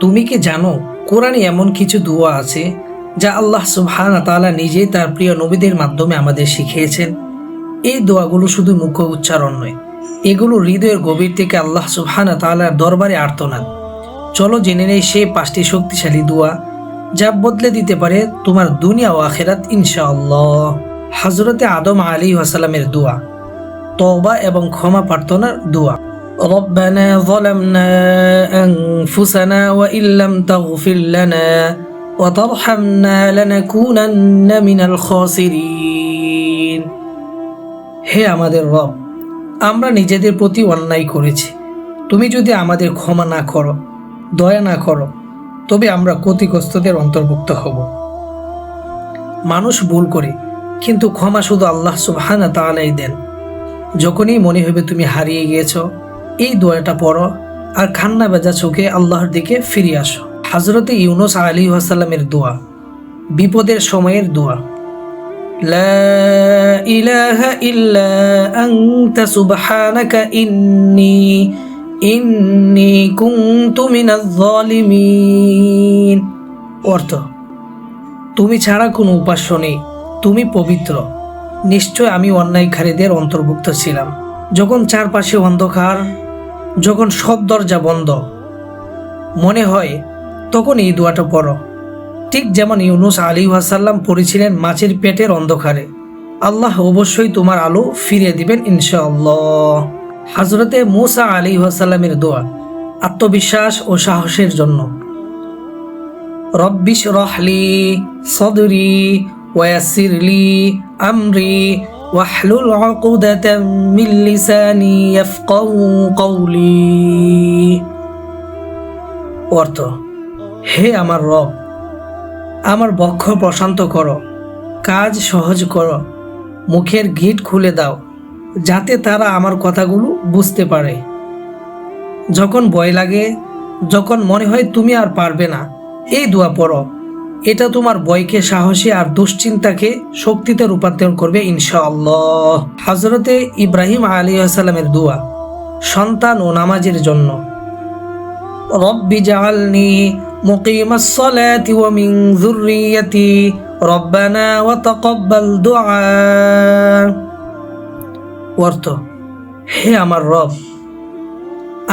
তুমি কি জানো, কোরআনে এমন কিছু দোয়া আছে যা আল্লাহ সুবহান তালা নিজেই তার প্রিয় নবীদের মাধ্যমে আমাদের শিখিয়েছেন? এই দোয়াগুলো শুধু মুখ্য উচ্চারণ নয়, এগুলো হৃদয়ের গভীর থেকে আল্লাহ সুবহান তাআলার দরবারে আর্তনাদ। চলো জেনে নেই সেই পাঁচটি শক্তিশালী দোয়া যা বদলে দিতে পারে তোমার দুনিয়া ও আখেরাত, ইনশাআল্লাহ। হজরতে আদম আলী ওয়াসালামের দোয়া, তওবা এবং ক্ষমা প্রার্থনার দোয়া। ربنا ظلمنا أنفسنا وإن لم تغفر لنا وترحمنا لنكونن من الخاسرين হে আমাদের রব আমরা নিজেদের প্রতি অন্যায় করেছি তুমি যদি আমাদের ক্ষমা না করো দয়া না করো তবে আমরা ক্ষতিগ্রস্তদের অন্তর্ভুক্ত হব মানুষ ভুল করে কিন্তু ক্ষমা শুধু আল্লাহ সুবহানা তাআলাই দেন যখনই মনে হবে তুমি হারিয়ে গিয়েছো এই দোয়াটা পড়ো আর খান্না বেজা চোখে আল্লাহর দিকে ফিরে আসো হজরতে ইউনুস আলী ওয়াসাল্লামের দোয়া বিপদের সময়ের দোয়া لا إله إلا أنت سبحانك إني إني كنت من الظالمين অর্থ তুমি ছাড়া কোনো উপাস্য নেই তুমি পবিত্র নিশ্চয় আমি অন্যায়কারীদের অন্তর্ভুক্ত ছিলাম যখন চারপাশে অন্ধকার যখন সব দরজা বন্ধ, মনে হয় তখন এই দোয়াটা পড়ো। ঠিক যেমন ইউনুস আলী ওয়াসাল্লাম পড়েছিলেন মাছের পেটের অন্ধকারে। আল্লাহ অবশ্যই তোমার আলো ফিরিয়ে দিবেন ইনশাআল্লাহ। হাজরতে মুসা আলী ওয়াসাল্লামের দোয়া আত্মবিশ্বাস ও সাহসের জন্য। রব্বিশ রহলি সদরি ওয়াসিরলি আমরি واحلل عقدة من لساني يفقه قولي অর্থ হে আমার রব আমার বক্ষ প্রশান্ত করো কাজ সহজ করো মুখের গিট খুলে দাও যাতে তারা আমার কথাগুলো বুঝতে পারে যখন ভয় লাগে যখন মনে হয় তুমি আর পারবে না এই দোয়া পড়ো এটা তোমার বয়কে, সাহসী আর দুশ্চিন্তাকে শক্তিতে রূপান্তর করবে ইনশাআল্লাহ। হজরতে ইব্রাহিম আলী আসালামের দোয়া, সন্তান ও নামাজের জন্য। রব্বি জাআলনি মুকিমাস সালাতি ওয়া মিন যুররিয়াতি, রব্বানা ওয়া তাকাব্বাল দুআ। অর্থ, হে আমার রব,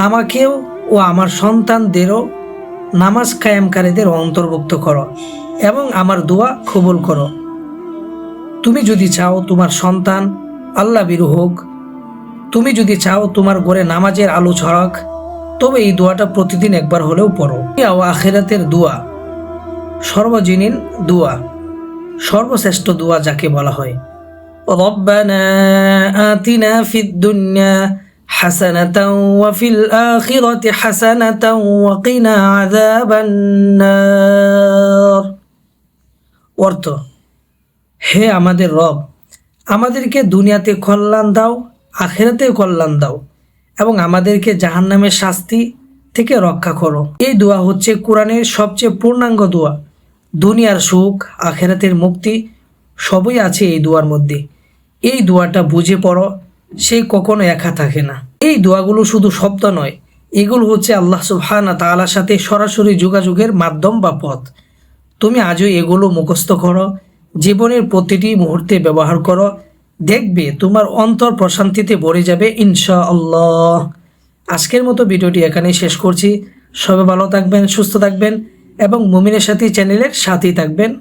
আমাকেও ও আমার সন্তানদেরও নামাজ কায়েমকারীদের অন্তর্ভুক্ত করো এবং আমার দোয়া কবুল করো তুমি যদি চাও তোমার সন্তান আল্লাহ বিরু হোক তুমি যদি চাও তোমার ঘরে নামাজের আলো ছড়াক তবে এই দোয়াটা প্রতিদিন একবার হলেও পড়ো ও আখেরাতের দোয়া সর্বজনীন দোয়া সর্বশ্রেষ্ঠ দোয়া যাকে বলা হয় ربنا آتنا في الدنيا حسنة وفي الآخرة حسنة وقنا عذاب النار অর্থ হে আমাদের রব আমাদেরকে দুনিয়াতে কল্যাণ দাও আখেরাতে কল্যাণ দাও এবং আমাদেরকে জাহান্নামের শাস্তি থেকে রক্ষা করো এই দোয়া হচ্ছে কোরআনের সবচেয়ে পূর্ণাঙ্গ দোয়া দুনিয়ার সুখ আখেরাতের মুক্তি সবই আছে এই দোয়ার মধ্যে এই দোয়াটা বুঝে পড়ো সে কখনো একা থাকে না। এই দোয়াগুলো শুধু শব্দ নয়, এগুলো হচ্ছে আল্লাহ সুবহানা তাআলার সাথে সরাসরি যোগাযোগের মাধ্যম বা পথ। তুমি আজও এগুলো মুখস্থ করো, জীবনের প্রতিটি মুহূর্তে ব্যবহার করো, দেখবে তোমার অন্তর প্রশান্তিতে ভরে যাবে ইনশা আল্লাহ আজকের মতো ভিডিওটি এখানেই শেষ করছি। সবাই ভালো থাকবেন, সুস্থ থাকবেন এবং মুমিনের সাথী চ্যানেলের সাথেই থাকবেন।